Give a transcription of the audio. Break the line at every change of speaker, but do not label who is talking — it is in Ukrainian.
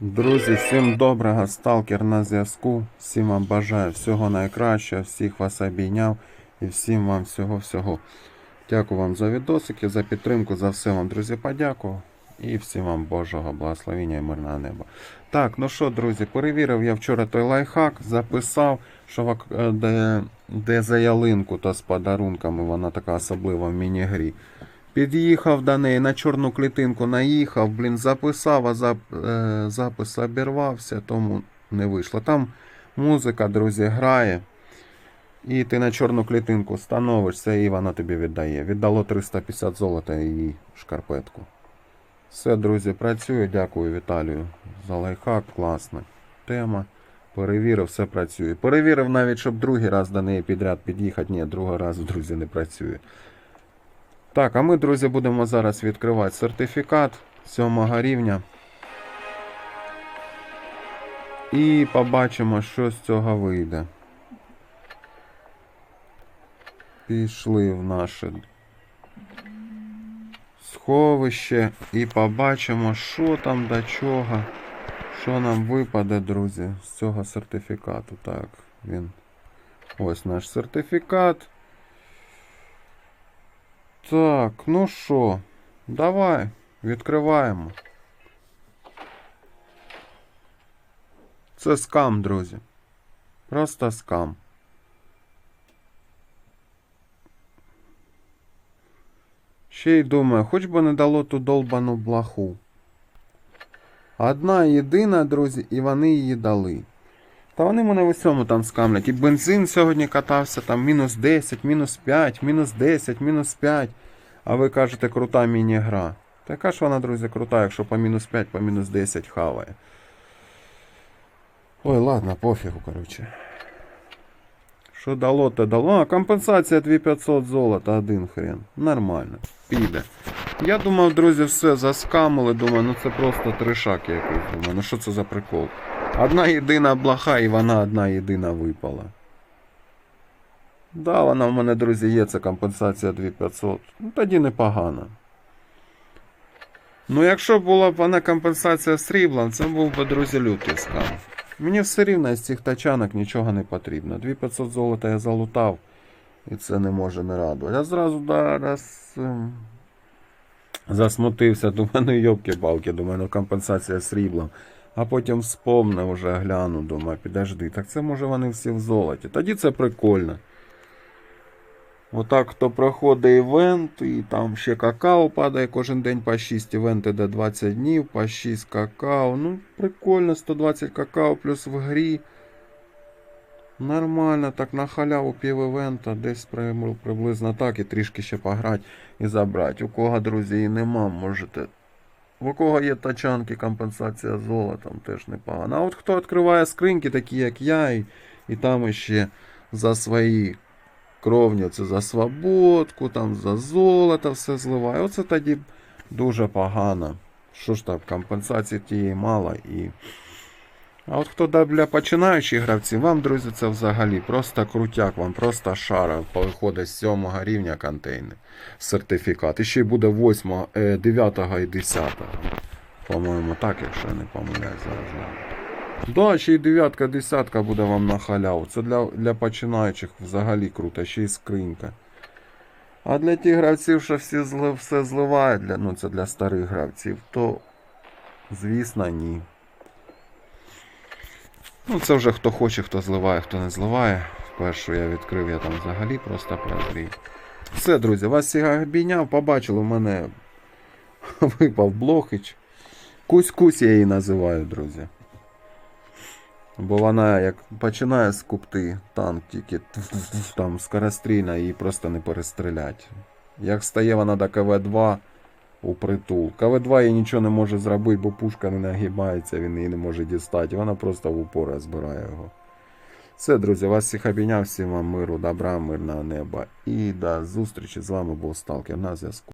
Друзі, всім доброго, сталкер на зв'язку. Всім вам бажаю всього найкращого, всіх вас обійняв і всім вам всього-всього. Дякую вам за відосики, за підтримку, за все вам, друзі, подякував. І всім вам Божого благословення і мирного неба. Так, ну що, друзі, перевірив я вчора той лайфхак, записав, що е, де, де за ялинку, то з подарунками, вона така особлива в міні-грі. Під'їхав до неї на чорну клітинку, наїхав, блін, записав, а зап, е, запис обірвався, тому не вийшло. Там музика, друзі, грає. І ти на чорну клітинку становишся і вона тобі віддає. Віддало 350 золота і шкарпетку. Все, друзі, працює. Дякую Віталію за лайфхак. Класна тема. Перевірив, все працює. Перевірив навіть, щоб другий раз до неї підряд під'їхати. Ні, другий раз, друзі, не працює. Так, а ми, друзі, будемо зараз відкривати сертифікат 7 рівня. І побачимо, що з цього вийде. Пішли в наше сховище і побачимо, що там до чого. Що нам випаде, друзі, з цього сертифікату. Так, він. Ось наш сертифікат. Так, ну що, давай, відкриваємо. Це скам, друзі. Просто скам. Ще й думаю, хоч би не дало ту долбану блаху. Одна єдина, друзі, і вони її дали. Та вони мене в усьому там скамлять. І бензин сьогодні катався, там мінус 10, мінус 5, мінус 10, мінус 5. А ви кажете, крута міні-гра. Така ж вона, друзі, крута, якщо по мінус 5, по мінус 10 хаває. Ой, ладно, пофігу, коротше. Що дало, то дало. А, компенсація 2500 золота, один хрен. Нормально. Піде. Я думав, друзі, все заскамили. Думаю, ну це просто трешак якийсь. Думаю, ну що це за прикол? Одна єдина блаха, і вона одна єдина випала. Да, вона в мене, друзі, є, це компенсація 2500. Ну тоді непогано. Ну, якщо була б вона компенсація сріблом, це був би, друзі, лютий скам. Мені все рівно з цих тачанок нічого не потрібно. 2500 золота я залутав, і це не може не радувати. Я зразу да, раз, ем, засмутився, думаю, ну йобки-палки, думаю, ну компенсація сріблом. А потім вспомнив, вже гляну, думаю, підожди, так це може вони всі в золоті. Тоді це прикольно. Отак, хто проходить івент, і там ще какао падає кожен день по 6 івент іде 20 днів, по 6 какао. Ну, прикольно, 120 какао плюс в грі. Нормально, так на халяву пів івента, десь приблизно так і трішки ще пограти і забрати. У кого, друзі, і нема, можете. У кого є тачанки, компенсація золотом, теж непогано. А от хто відкриває скриньки, такі як я, і, і там іще за свої кровні, це за свободку, там за золото все зливає. Оце тоді дуже погано. Що ж там, компенсації тієї мало і. А от хто для починаючих гравців, вам, друзі, це взагалі просто крутяк, вам просто шара виходить з 7 рівня контейнер. Сертифікат. І ще й буде 8, 9 і 10. По-моєму, так, якщо я не помиляюсь зараз. Да, ще й дев'ятка, десятка буде вам на халяву. Це для, для починаючих взагалі круто, ще й скринька. А для тих гравців, що всі зли, все зливають, для, ну це для старих гравців, то звісно ні. Ну, це вже хто хоче, хто зливає, хто не зливає. Першу я відкрив, я там взагалі просто прозрій. Все, друзі, вас всіх обійняв, побачили, у мене випав блохич. Кусь-кусь я її називаю, друзі. Бо вона як починає скупти танк, тільки там скорострільна, її просто не перестрілять. Як стає вона до КВ-2 у притул. КВ-2 їй нічого не може зробити, бо пушка не нагибається, він її не може дістати. Вона просто в упор збирає його. Все, друзі, вас всіх обійняв, всім вам миру, добра, мирного неба. І до зустрічі з вами був Сталкер на зв'язку.